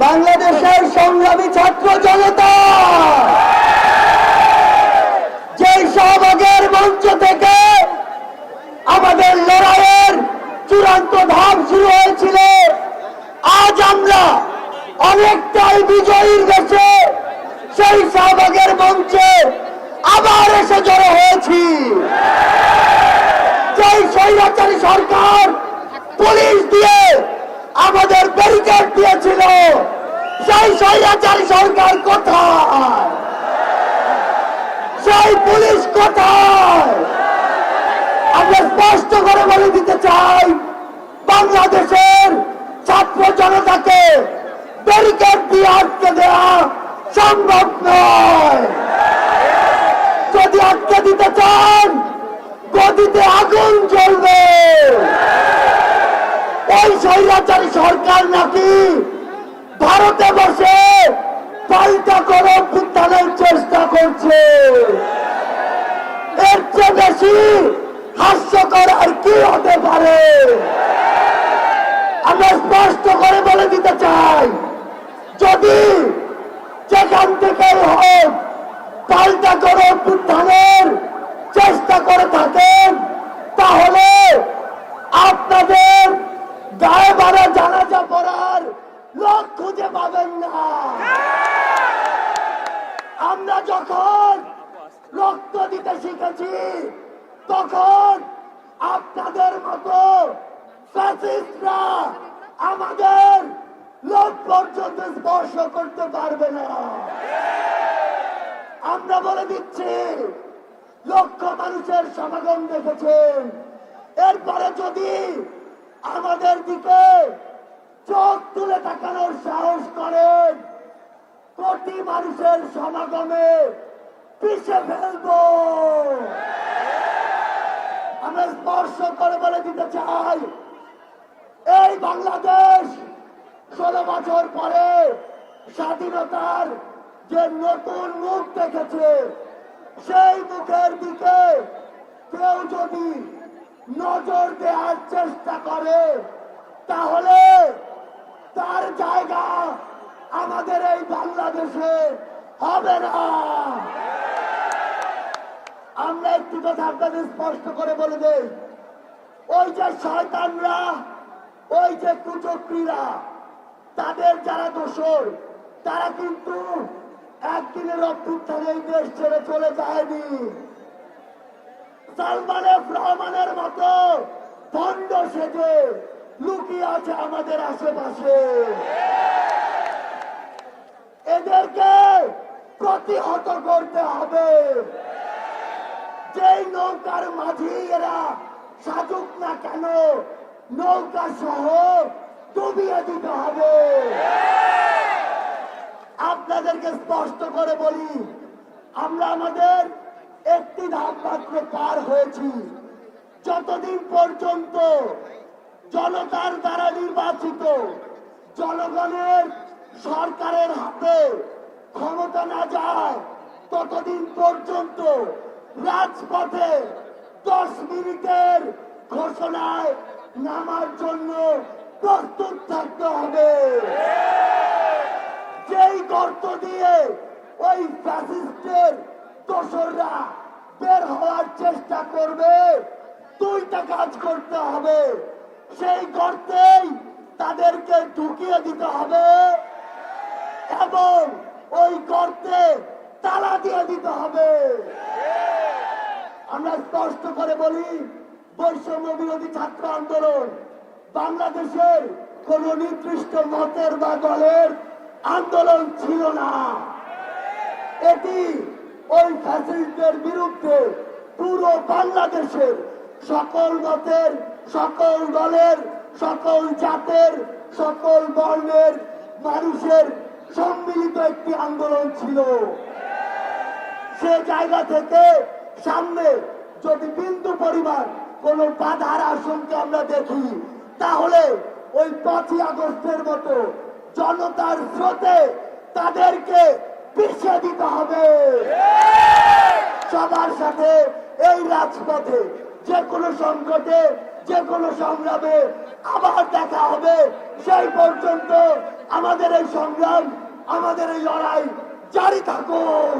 বাংলাদেশের সংগ্রামী ছাত্র জনতা! যে সহভাগের মঞ্চ থেকে আমাদের লড়াইয়ের চূড়ান্ত ধাপ শুরু হয়েছিল, আজ আমরা অনেকটাই বিজয়ীর দেশে সেই সহভাগের মঞ্চে আবার এসে জড়ো হয়েছি। সেই স্বৈরাচারী সরকার পুলিশ দিয়ে ব্যারিকেড দিয়েছিল। সেই স্বৈরাচারী সরকার কোথায়? সেই পুলিশ কোথায়? আমরা স্পষ্ট করে বলে দিতে চাই, বাংলাদেশের ছাত্র জনতাকে ব্যারিকেড দিয়ে আটকে দেওয়া সম্ভব নয় যদি আটকে দিতে চান গদিতে আগুন জ্বলবে ওই স্বৈরাচারী সরকার নাকি ভারতে বসে পাল্টা করে উত্থানের চেষ্টা করছে? এর চেয়ে বেশি হাস্যকর আর কি হতে পারে? আমরা স্পষ্ট করে বলে দিতে চাই, যদি যেখান থেকে হোক পাল্টা করে উত্থানের চেষ্টা করে থাকেন, তাহলে আপনাদের গায়ে বাড়া জানাজা পড়ার লোক খুঁজে পাবেন না আমরা যখন রক্ত শিখেছি তখন আপনাদের মতো আমাদের লোক পর্যন্ত স্পর্শ করতে পারবে না। আমরা বলে দিচ্ছি, লক্ষ মানুষের সমাগম দেখেছেন এরপরে যদি আমাদের দিকে চোখ তুলে তাকানোর সাহস করেন, কোটি মানুষের সমাগমে পিছিয়ে ফেলব। আমরা স্পর্শ করে বলে দিতে চাই। এই বাংলাদেশ ষোলো বছর পরে স্বাধীনতার যে নতুন মুখ দেখেছে, সেই মুখের দিকে কেউ যদি নজর দেওয়ার চেষ্টা করে, তাহলে তার জায়গা আমাদের এই বাংলাদেশে হবে না। একটু কথা স্পষ্ট করে বলে দেই। ওই যে শয়তানরা, ওই যে কুচক্রীরা, তাদের যারা দোষর, তারা কিন্তু একদিনের অভ্যুত্থানে এই দেশ ছেড়ে চলে যায়নি। সালমান এফ রহমানের মতো ভণ্ড সেজে লুকিয়ে আছে আমাদের আশেপাশে। এদেরকে প্রতিহত করতে হবে। যেই নৌকার মাঝি এরা সাজুক না কেন, নৌকা সহ ডুবিয়ে দিতে হবে। আপনাদেরকে স্পষ্ট করে বলি, আমরা আমাদের একটি ধাপ মাত্র পার হয়েছি। যতদিন পর্যন্ত জনতার দ্বারা নির্বাচিত জনগণের সরকারের হাতে ক্ষমতা না যায়, ততদিন পর্যন্ত রাজপথে দশ মিনিটের ঘোষণায় নামার জন্য প্রস্তুত থাকতে হবে। যেই গর্ত দিয়ে ওই ফ্যাসিস্টের দোসররা বের হওয়ার চেষ্টা করবে, দুইটা কাজ করতে হবে। সেই গর্তেই তাদেরকে ঢুকিয়ে দিতে হবে এবং ওই গর্তে তালা দিয়ে দিতে হবে। আমরা স্পষ্ট করে বলি, বৈষম্য বিরোধী ছাত্র আন্দোলন বাংলাদেশের কোন নির্দিষ্ট মতের বা দলের আন্দোলন ছিল না। এটি ওই ফ্যাসিলিটির বিরুদ্ধে পুরো বাংলাদেশের সকল মতের, সকল দলের, সকল জাতের, সকল বর্ণের মানুষের সম্মিলিত একটি আন্দোলন ছিল। সে জায়গা থেকে সামনে যদি বিন্দু পরিমাণ কোন বাধার আশঙ্কা আমরা দেখি, তাহলে ওই পাঁচই আগস্টের মতো জনতার স্রোতে তাদেরকে পিছিয়ে দিতে হবে। সবার সাথে এই রাজপথে যে কোনো সংকটে, যে কোনো সংগ্রামে আবার দেখা হবে। সেই পর্যন্ত আমাদের এই সংগ্রাম, আমাদের এই লড়াই জারি থাকুক।